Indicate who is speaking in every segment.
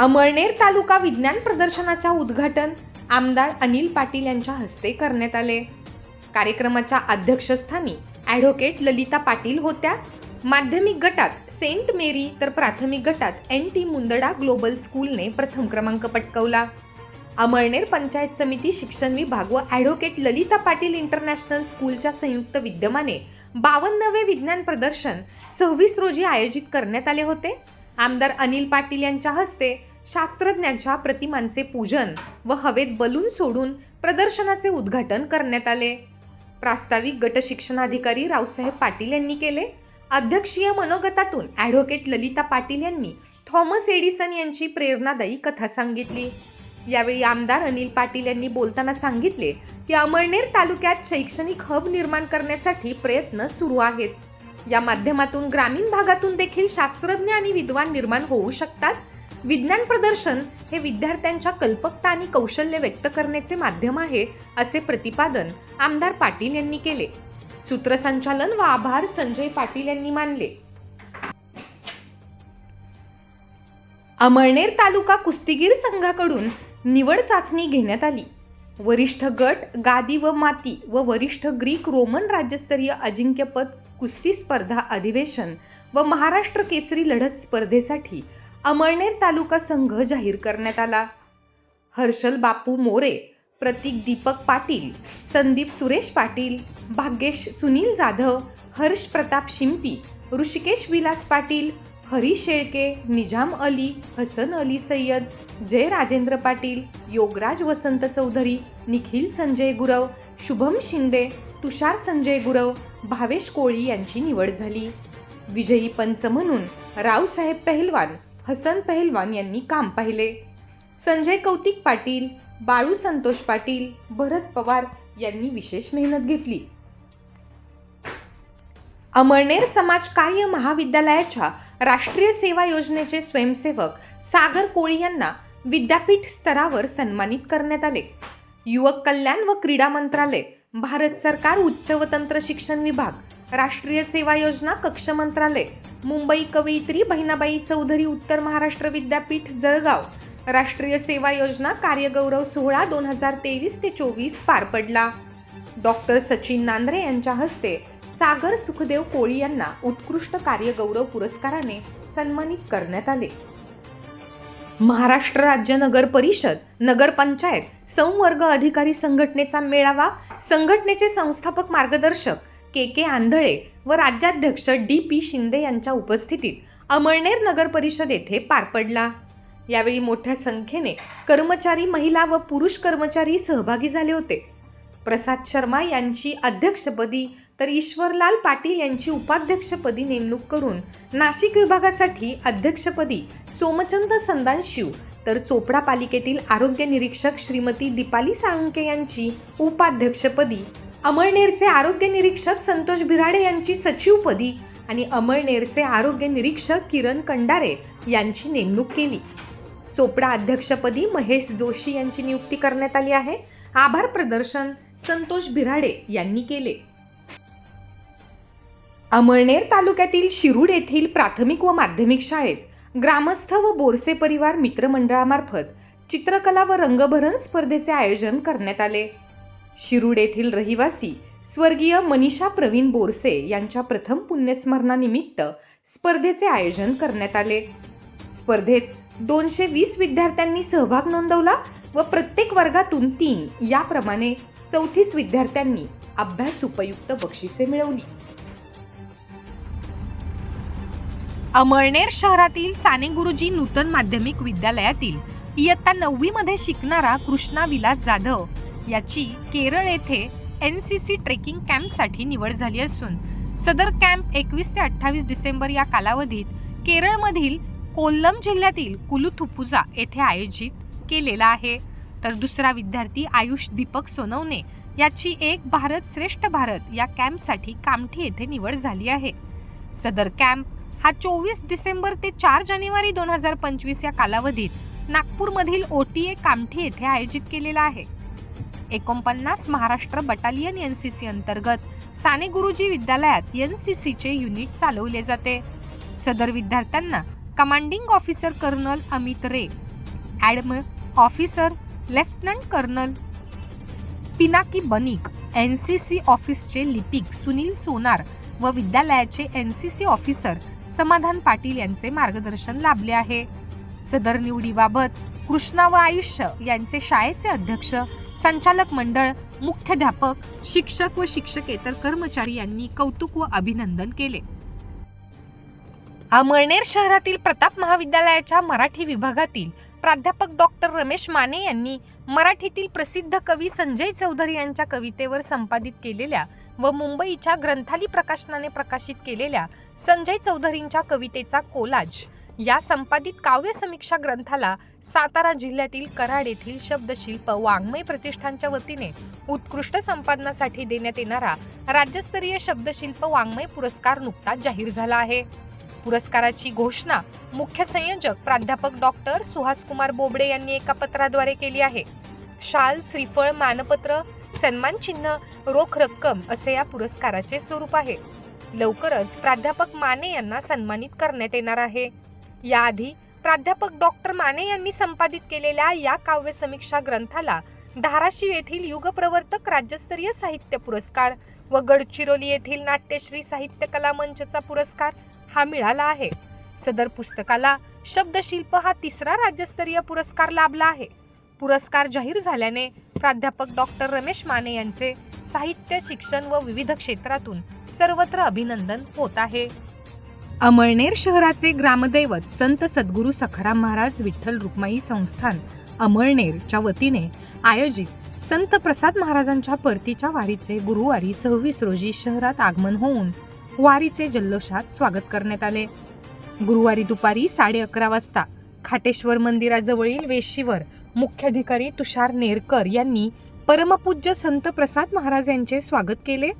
Speaker 1: अमळनेर तालुका विज्ञान प्रदर्शनाच्या उद्घाटन आमदार अनिल पाटील यांच्या हस्ते करण्यात आले. कार्यक्रमाच्या अध्यक्षस्थानी ॲडव्होकेट ललिता पाटील होत्या. माध्यमिक गटात सेंट मेरी तर प्राथमिक गटात एन टी मुंदडा ग्लोबल स्कूलने प्रथम क्रमांक पटकवला. अमळनेर पंचायत समिती शिक्षण विभाग व ॲडव्होकेट ललिता पाटील इंटरनॅशनल स्कूलच्या संयुक्त विद्यमाने बावन्नवे विज्ञान प्रदर्शन सव्वीस रोजी आयोजित करण्यात आले होते. आमदार अनिल पाटील यांच्या हस्ते शास्त्रज्ञांच्या प्रतिमांचे पूजन व हवेत बलून सोडून प्रदर्शनाचे उद्घाटन करण्यात आले. प्रास्ताविक गट शिक्षणाधिकारी रावसाहेब पाटील यांनी केले. अध्यक्षीय मनोगतातून ॲडव्होकेट ललिता पाटील यांनी थॉमस एडिसन यांची प्रेरणादायी कथा सांगितली. यावेळी आमदार अनिल पाटील यांनी बोलताना सांगितले की अमळनेर तालुक्यात शैक्षणिक हब निर्माण करण्यासाठी प्रयत्न सुरू आहेत. या माध्यमातून ग्रामीण भागातून देखील शास्त्रज्ञ आणि विद्वान निर्माण होऊ शकतात. विज्ञान प्रदर्शन हे विद्यार्थ्यांच्या कल्पकता आणि कौशल्य व्यक्त करण्याचे माध्यम आहे असे प्रतिपादन आमदार पाटील यांनी केले. सूत्रसंचालन व आभार संजय पाटील यांनी मानले. अमळनेर तालुका कुस्तीगीर संघाकडून निवड चाचणी घेण्यात आली. वरिष्ठ गट गादी व माती व वरिष्ठ ग्रीक रोमन राज्यस्तरीय अजिंक्यपद कुस्ती स्पर्धा अधिवेशन व महाराष्ट्र केसरी लढत स्पर्धेसाठी अमळनेर तालुका संघ जाहीर करण्यात आला. हर्षल बापू मोरे प्रतीक दीपक पाटील संदीप सुरेश पाटील भाग्येश सुनील जाधव हर्ष प्रताप शिंपी ऋषिकेश विलास पाटील हरी शेळके निजाम अली हसन अली सय्यद जय राजेंद्र पाटील योगराज वसंत चौधरी निखिल संजय गुरव शुभम शिंदे तुषार संजय गुरव भावेश कोळी यांची निवड झाली. विजयी पंच म्हणून रावसाहेब पहलवान हसन पहलवान यांनी काम पाहिले. संजय कौतिक पाटील बाळू संतोष पाटील भरत पवार यांनी विशेष मेहनत घेतली. अमळनेर समाज कार्य महाविद्यालयाच्या राष्ट्रीय सेवा योजनेचे स्वयंसेवक सागर कोळी यांना विद्यापीठ स्तरावर सन्मानित करण्यात आले. युवक कल्याण व क्रीडा मंत्रालय भारत सरकार उच्च व तंत्र शिक्षण विभाग राष्ट्रीय सेवा योजना कक्ष मंत्रालय मुंबई कवयित्री बहिणाबाई चौधरी उत्तर महाराष्ट्र विद्यापीठ जळगाव. राष्ट्रीय सेवा योजना कार्यगौरव सोहळा दोन हजार तेवीस ते चोवीस पार पडला. डॉक्टर सचिन नांद्रे यांच्या हस्ते सागर सुखदेव कोळी यांना उत्कृष्ट कार्यगौरव पुरस्काराने सन्मानित करण्यात आले. महाराष्ट्र राज्य नगर परिषद नगरपंचायत संवर्ग अधिकारी संघटनेचा मेळावा संघटनेचे संस्थापक मार्गदर्शक के के आंधळे व राज्याध्यक्ष डी पी शिंदे यांच्या उपस्थितीत अमळनेर नगर परिषद येथे पार पडला. यावेळी मोठ्या संख्येने कर्मचारी महिला व पुरुष कर्मचारी सहभागी झाले होते. प्रसाद शर्मा यांची अध्यक्षपदी तर ईश्वरलाल पाटील यांची उपाध्यक्षपदी नेमणूक करून नाशिक विभागासाठी अध्यक्षपदी सोमचंद संदानशिव तर चोपडा पालिकेतील आरोग्य निरीक्षक श्रीमती दीपाली साळुंके यांची उपाध्यक्षपदी अमळनेरचे आरोग्य निरीक्षक संतोष भिराडे यांची सचिवपदी आणि अमळनेरचे आरोग्य निरीक्षक किरण कंडारे यांची नेमणूक केली. चोपडा अध्यक्षपदी महेश जोशी यांची नियुक्ती करण्यात आली आहे. आभार प्रदर्शन संतोष भिराडे यांनी केले. अमळनेर तालुक्यातील शिरूड येथील प्राथमिक व माध्यमिक शाळेत ग्रामस्थ व बोरसे परिवार मित्रमंडळामार्फत चित्रकला व रंगभरण स्पर्धेचे आयोजन करण्यात आले. शिरूड येथील रहिवासी स्वर्गीय मनीषा प्रवीण बोरसे यांच्या प्रथम पुण्यस्मरणानिमित्त स्पर्धेचे आयोजन करण्यात आले. स्पर्धेत दोनशे वीस विद्यार्थ्यांनी सहभाग नोंदवला व प्रत्येक वर्गातून तीन याप्रमाणे चौतीस विद्यार्थ्यांनी अभ्यास उपयुक्त बक्षिसे मिळवली. अमळनेर शहरातील साने गुरुजी नूतन माध्यमिक विद्यालयातील इयत्ता नववी मध्ये शिकणारा कृष्णा विलास जाधव याची केरळ येथे एन सी सी ट्रेकिंग कॅम्पसाठी निवड झाली असून सदर कॅम्प एकवीस ते अठ्ठावीस डिसेंबर या कालावधीत केरळमधील कोल्लम जिल्ह्यातील कुलुथुपुजा येथे आयोजित केलेला आहे. तर दुसरा विद्यार्थी आयुष दीपक सोनवणे याची एक भारत श्रेष्ठ भारत या कॅम्पसाठी कामठी येथे निवड झाली आहे. सदर कॅम्प हा चोवीस डिसेंबर ते चार जानेवारी दोन हजार पंचवीस या कालावधीत नागपूरमधील ओ टी ए कामठी येथे आयोजित केलेला आहे. एकोणपन्नास Maharashtra battalion N C C अंतर्गत साने गुरुजी विद्यालयात एन सी सीचे युनिट चालवले जाते. सदर विद्यार्थ्यांना commanding officer colonel Amit Ray adm officer lieutenant colonel Pinaki Banik N C C ऑफिसचे लिपिक सुनील सोनार व विद्यालयाचे एन सी सी ऑफिसर समाधान पाटील यांचे मार्गदर्शन लाभले आहे. सदर निवडीबाबत कृष्णा व आयुष्य यांचे शाळेचे अध्यक्ष संचालक मंडळ मुख्याध्यापक शिक्षक व शिक्षकेतर कर्मचारी यांनी कौतुक व अभिनंदन केले. अमळनेर शहरातील प्रताप महाविद्यालयाच्या मराठी विभागातील प्राध्यापक डॉक्टर रमेश माने यांनी मराठीतील प्रसिद्ध कवी संजय चौधरी यांच्या कवितेवर संपादित केलेल्या व मुंबईच्या ग्रंथाली प्रकाशनाने प्रकाशित केलेल्या संजय चौधरींच्या कवितेचा कोलाज या संपादित काव्य समीक्षा ग्रंथाला सातारा जिल्ह्यातील कराड येथील शब्दशिल्प वाङ्मय प्रतिष्ठानच्या वतीने उत्कृष्ट संपादनासाठी देण्यात येणारा राज्यस्तरीय शब्दशिल्प वाङ्मय पुरस्कार नुकताच जाहीर झाला आहे. पुरस्काराची घोषणा मुख्य संयोजक प्राध्यापक डॉक्टर सुहासकुमार बोबडे यांनी एका पत्राद्वारे केली आहे. शाल श्रीफळ मानपत्र सन्मान चिन्ह रोख रक्कम असे या पुरस्काराचे स्वरूप आहे. लवकरच प्राध्यापक माने यांना सन्मानित करण्यात येणार आहे. याआधी प्राध्यापक डॉक्टर माने यांनी संपादित केलेल्या या काव्य समीक्षा ग्रंथाला धाराशिव येथील युगप्रवर्तक राज्यस्तरीय साहित्य पुरस्कार व गडचिरोली येथील नाट्यश्री साहित्य कला मंचचा पुरस्कार हा मिळाला आहे. सदर पुस्तकाला शब्दशिल्प हा तिसरा राज्यस्तरीय पुरस्कार लाभला आहे. पुरस्कार जाहीर झाल्याने प्राध्यापक डॉक्टर रमेश माने यांचे साहित्य शिक्षण व विविध क्षेत्रातून सर्वत्र अभिनंदन होत आहे. अमळनेर शहराचे ग्रामदैवत संत सद्गुरू सखाराम महाराज विठ्ठल रुक्माई संस्थान अमळनेरच्या वतीने आयोजित संत प्रसाद महाराजांच्या परतीच्या वारीचे गुरुवारी सव्वीस रोजी शहरात आगमन होऊन वारीचे जल्लोषात स्वागत करण्यात आले. गुरुवारी दुपारी साडे अकरा वाजता खाटेश्वर मंदिराजवळील वेशीवर मुख्याधिकारी तुषार नेरकर यांनी परमपूज्य संत प्रसाद महाराज यांचे स्वागत केले.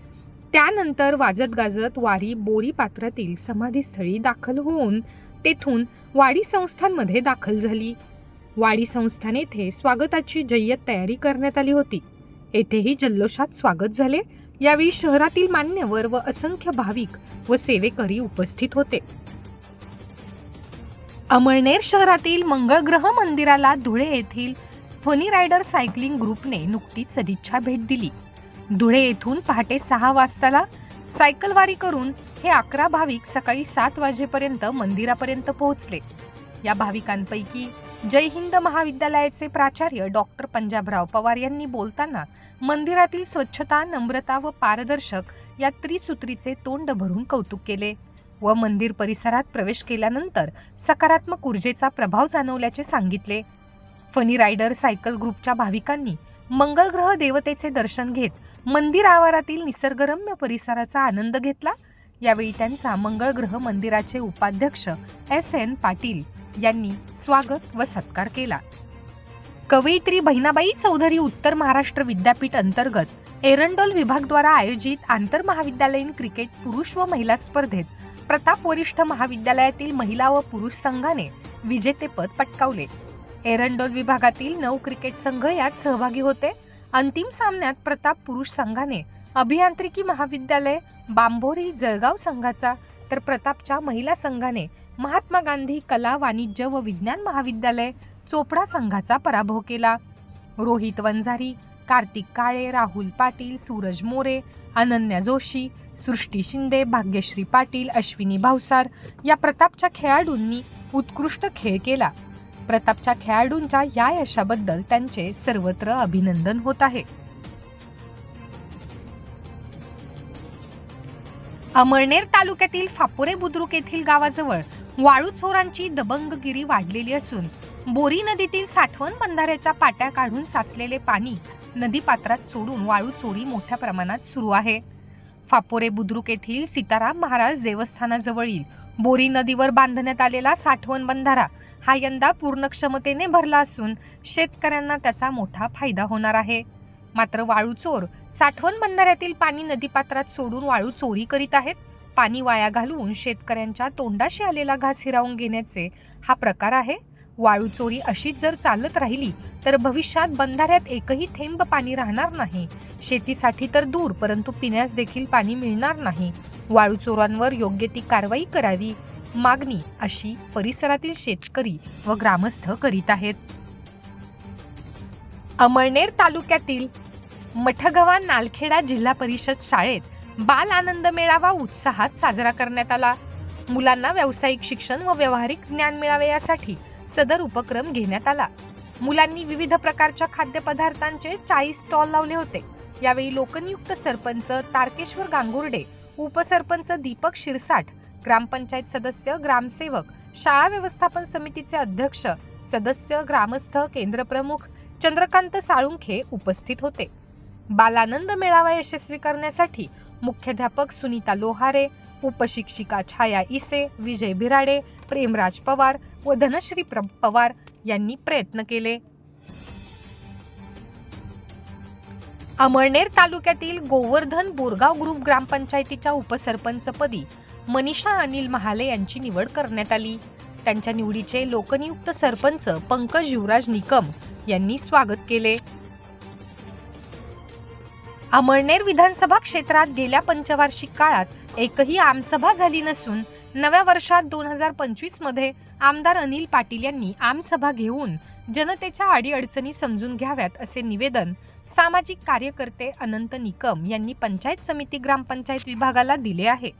Speaker 1: त्यानंतर वाजत गाजत वारी बोरी पात्रातील समाधीस्थळी दाखल होऊन तेथून वाडी संस्थांमध्ये दाखल झाली. वाडी संस्थान येथे स्वागताची जय्यत तयारी करण्यात आली होती. येथेही जल्लोषात स्वागत झाले. यावेळी शहरातील मान्यवर व असंख्य भाविक व सेवेकरी उपस्थित होते. अमळनेर शहरातील मंगळग्रह मंदिराला धुळे येथील फनी रायडर सायकलिंग ग्रुपने नुकतीच सदिच्छा भेट दिली. धुळे येथून पहाटे सहा वाजताला सायकलवारी करून हे अकरा भाविक सकाळी सात वाजेपर्यंत मंदिरापर्यंत पोहोचले. या भाविकांपैकी जय हिंद महाविद्यालयाचे प्राचार्य डॉक्टर पंजाबराव पवार यांनी बोलताना मंदिरातील स्वच्छता नम्रता व पारदर्शक या त्रिसूत्रीचे तोंड भरून कौतुक केले व मंदिर परिसरात प्रवेश केल्यानंतर सकारात्मक ऊर्जेचा प्रभाव जाणवल्याचे सांगितले. फनी रायडर सायकल ग्रुपच्या भाविकांनी मंगळग्रह देवतेचे दर्शन घेत मंदिर आवारातील निसर्गरम्य परिसराचा आनंद घेतला. यावेळी त्यांचा मंगळग्रह मंदिराचे उपाध्यक्ष एस एन पाटील यांनी स्वागत व सत्कार केला. कवयित्री बहिणाबाई चौधरी उत्तर महाराष्ट्र विद्यापीठ अंतर्गत एरंडोल विभागद्वारा आयोजित आंतरमहाविद्यालयीन क्रिकेट पुरुष व महिला स्पर्धेत प्रताप वरिष्ठ महाविद्यालयातील महिला व पुरुष संघाने विजेतेपद पटकावले. एरंडोल विभागातील नऊ क्रिकेट संघ यात सहभागी होते. अंतिम सामन्यात प्रताप पुरुष संघाने अभियांत्रिकी महाविद्यालय बांभोरी जळगाव संघाचा तर प्रतापच्या महिला संघाने महात्मा गांधी कला वाणिज्य व विज्ञान महाविद्यालय चोपडा संघाचा पराभव केला. रोहित वंजारी कार्तिक काळे राहुल पाटील सूरज मोरे अनन्या जोशी सृष्टी शिंदे भाग्यश्री पाटील अश्विनी भावसार या प्रतापच्या खेळाडूंनी उत्कृष्ट खेळ केला. प्रतापच्या खेळाडूंच्या या यशाबद्दल त्यांचे सर्वत्र अभिनंदन होत आहे. अमळनेर तालुक्यातील फापोरे बुद्रुक येथील गावाजवळ वाळू चोरांची दबंगगिरी वाढलेली असून बोरी नदीतील साठवण बंधाऱ्याच्या पाट्या काढून साचलेले पाणी नदीपात्रात सोडून वाळू चोरी मोठ्या प्रमाणात सुरू आहे. फापोरे बुद्रुक येथील सीताराम महाराज देवस्थानाजवळील बोरी नदीवर बांधण्यात आलेला साठवण बंधारा हा यंदा पूर्ण क्षमतेने भरला असून शेतकऱ्यांना त्याचा मोठा फायदा होणार आहे. मात्र वाळू चोर साठवण बंधाऱ्यातील पाणी नदीपात्रात सोडून वाळू चोरी करीत आहेत. पाणी वाया घालून शेतकऱ्यांच्या तोंडाशी आलेला घास हिरावून घेण्याचे हा प्रकार आहे. वाळू चोरी अशीच जर चालत राहिली तर भविष्यात बंधाऱ्यात एकही थेंब पाणी राहणार नाही. शेतीसाठी तर दूर परंतु पिण्यास देखील पाणी मिळणार नाही. वाळू चोरांवर योग्य ती कारवाई करावी. मागणी अशी परिसरातील शेतकरी व ग्रामस्थ करीत आहेत. अमळनेर तालुक्यातील मठगव्हा नालखेडा जिल्हा परिषद शाळेत बाल आनंद मेळावा उत्साहात साजरा करण्यात आला. मुलांना व्यावसायिक शिक्षण व व्यावहारिक ज्ञान मिळावे यासाठी सदर उपक्रम घेण्यात आला. मुलांनी विविध प्रकारच्या खाद्यपदार्थांचे चाळीस स्टॉल लावले होते. यावेळी लोकनियुक्त सरपंच तारकेश्वर गांगुर्डे उपसरपंच दीपक शिरसाठ ग्रामपंचायत सदस्य ग्रामसेवक शाळा व्यवस्थापन समितीचे अध्यक्ष सदस्य ग्रामस्थ केंद्रप्रमुख चंद्रकांत साळुंखे उपस्थित होते. बालानंद मेळावा यशस्वी करण्यासाठी मुख्याध्यापक सुनीता लोहारे उपशिक्षिका छाया इसे विजय भिराडे प्रेमराज पवार व धनश्री प्र पवार यांनी प्रयत्न केले. अमळनेर तालुक्यातील गोवर्धन बोरगाव ग्रुप ग्रामपंचायतीच्या उपसरपंचपदी मनीषा अनिल महाले यांची निवड करण्यात आली. त्यांच्या निवडीचे लोकनियुक्त सरपंच पंकज युवराज निकम यांनी स्वागत केले. अमळनेर विधानसभा क्षेत्रात गेल्या पंचवार्षिक काळात एकही आमसभा झाली नसून नव्या वर्षात दोन हजार पंचवीसमध्ये आमदार अनिल पाटील यांनी आमसभा घेऊन जनतेच्या अडीअडचणी समजून घ्याव्यात असे निवेदन सामाजिक कार्यकर्ते अनंत निकम यांनी पंचायत समिती ग्रामपंचायत विभागाला दिले आहे.